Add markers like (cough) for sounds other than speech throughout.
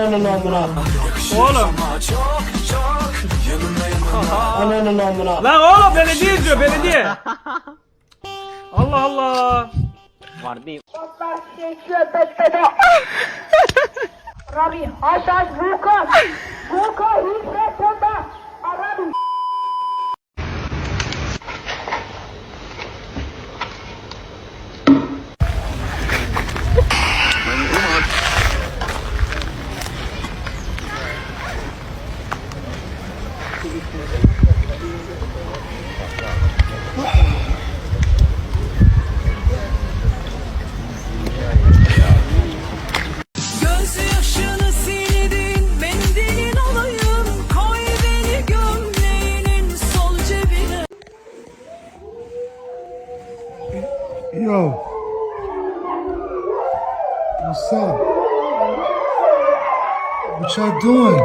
Ananın amına. Oğlum. Ananın amına. Lan oğlum belediye izliyor belediye. Allah Allah. Arabi, haşhaş, vuka, vuka, hüsret, sonda, Arabi. What y'all doing?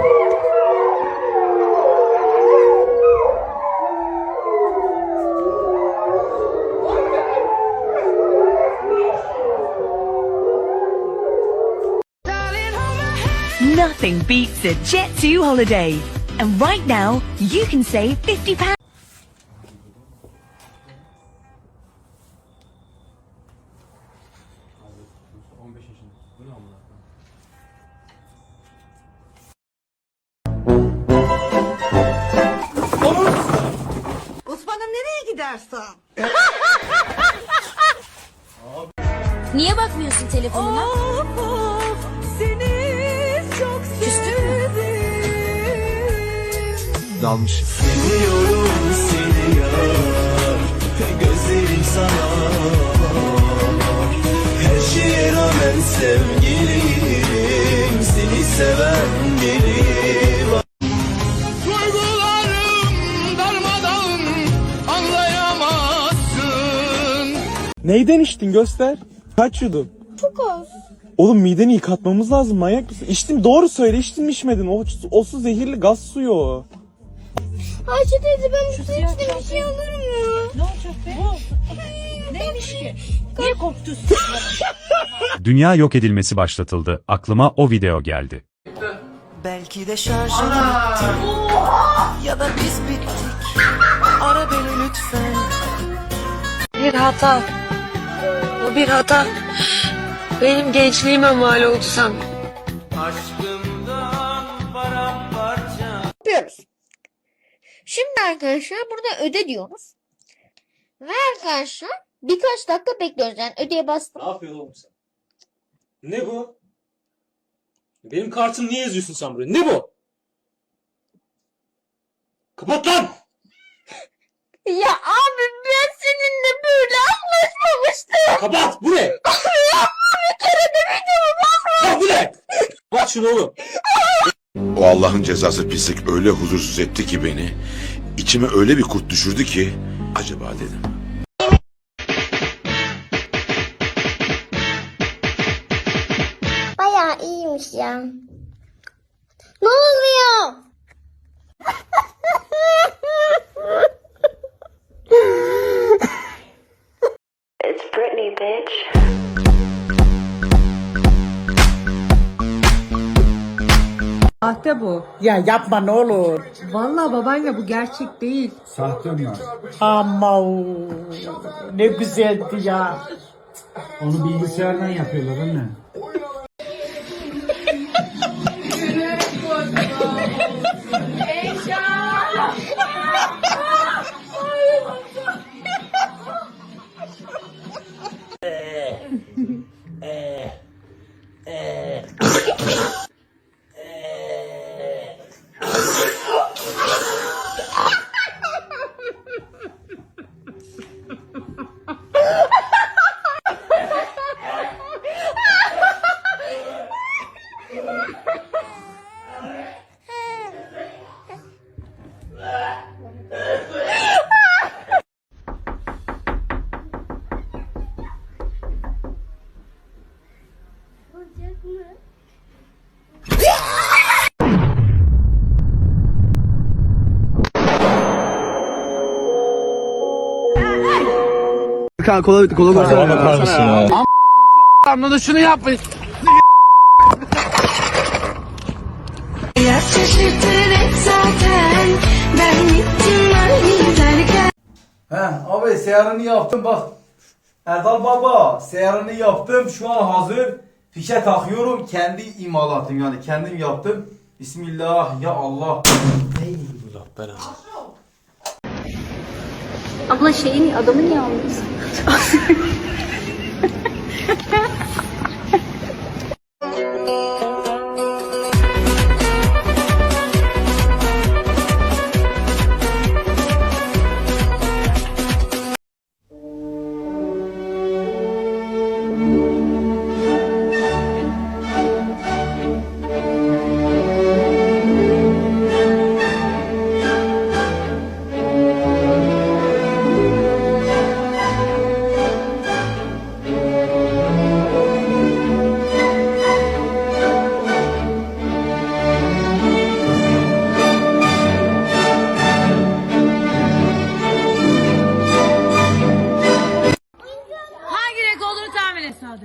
Nothing beats a Jet2 holiday. And right now, you can save £50. Gidersen? Niye bakmıyorsun telefonuna? Seni çok Dalmış. Seviyorum seni yar Gözlerim sana Her şeye rağmen sevgilim Seni seven biri Neyden içtin göster. Kaç yudum? Çok az. Oğlum mideni yıkatmamız lazım manyak mısın? İçtim doğru söyle içtin mi içmedin? O, o su zehirli gaz suyu o. Ayşe teyze ben bu içtim bir şey alırım ya. Ne olacak be? Neymiş ki? Niye korktun? (laughs) Dünya yok edilmesi başlatıldı. Aklıma o video geldi. Belki de şarjım bitti Ya da biz bittik Ara beni lütfen Bir hata. Bir hata. Benim gençliğime mal oldu sandım. Aşkımdan paramparça Yapıyoruz. Şimdi arkadaşlar burada öde diyoruz. Ve arkadaşlar birkaç dakika bekliyoruz. Yani ödeye bastım. Ne yapıyorsun oğlum sen? Ne bu? Benim kartımı niye yazıyorsun sen buraya? Ne bu? Kapat lan! Ya abi ben seninle böyle anlaşmamıştım. Kapat! Bu ne? Bir kere de videomu basma. Ya bu ne? Bak şunu oğlum. O Allah'ın cezası pislik öyle huzursuz etti ki beni. İçime öyle bir kurt düşürdü ki acaba dedim. Bayağı iyiymiş ya. Ne oluyor? Sahte bu. Ya yapma ne olur. Vallahi babaanne bu gerçek değil. Sahte mi? Ama o, ne güzeldi ya. Onu bilgisayardan yapıyorlar anne. Kola kola kola Anladın şunu yapmayın. He abi seyarini yaptım bak. Erdal Baba seyarini yaptım şu an hazır. Fişe takıyorum kendi imalatım yani kendim yaptım. Bismillah ya Allah. Abla şeyin adamı niye (laughs)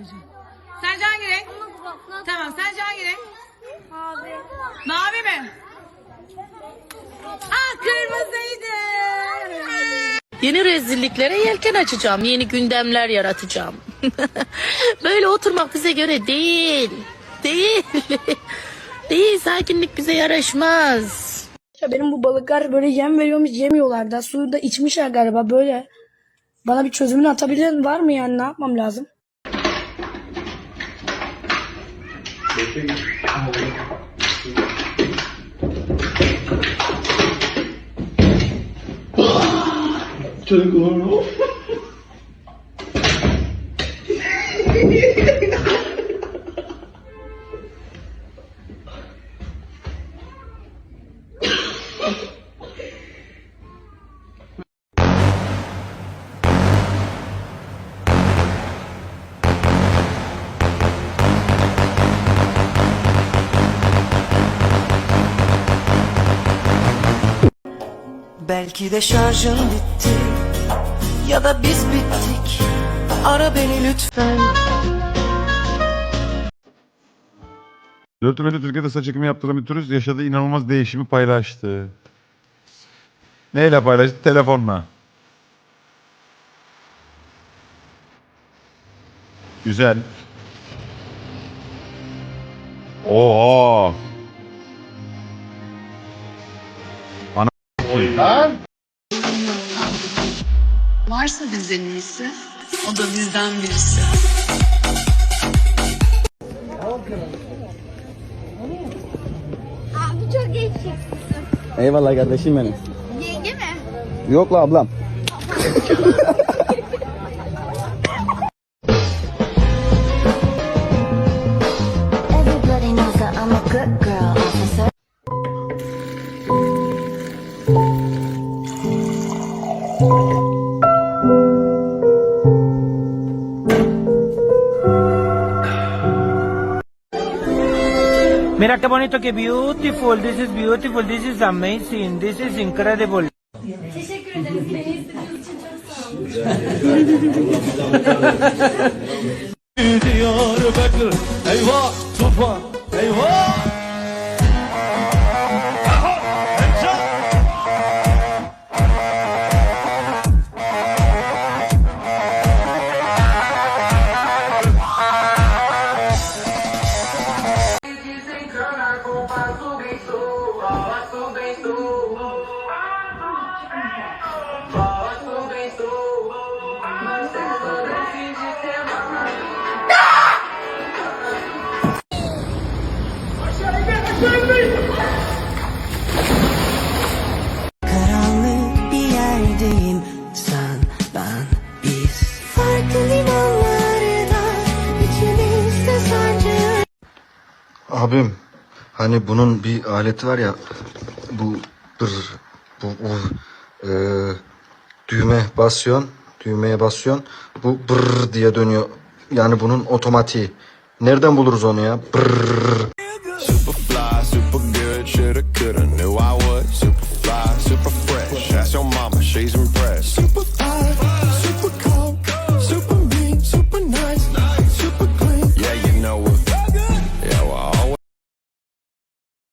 sadece. Sence hangi renk? Tamam sence hangi renk? Mavi. Mavi mi? Ah kırmızıydı. Yeni rezilliklere yelken açacağım. Yeni gündemler yaratacağım. (laughs) Böyle oturmak bize göre değil. Değil. (laughs) değil. Sakinlik bize yaraşmaz. Ya benim bu balıklar böyle yem veriyormuş yemiyorlar da suyu da içmişler galiba böyle. Bana bir çözümünü atabilen var mı yani ne yapmam lazım? 我这个然后我就哇这个 Belki de şarjın bitti Ya da biz bittik Ara beni lütfen Dörtümede Türkiye'de saç ekimi yaptıran bir turist yaşadığı inanılmaz değişimi paylaştı. Neyle paylaştı? Telefonla. Güzel. Oha. Varsa bizden iyisi, o da bizden birisi. Abi çok geçeceksin. Eyvallah kardeşim benim. Yenge mi? Yok la ablam. (laughs) Mira qué bonito, qué beautiful. This is beautiful. This is amazing. This is incredible. (laughs) Abim hani bunun bir aleti var ya bu bır bu, bu e, düğme basıyorsun düğmeye basıyorsun bu bır diye dönüyor. Yani bunun otomatiği. Nereden buluruz onu ya? Brrr.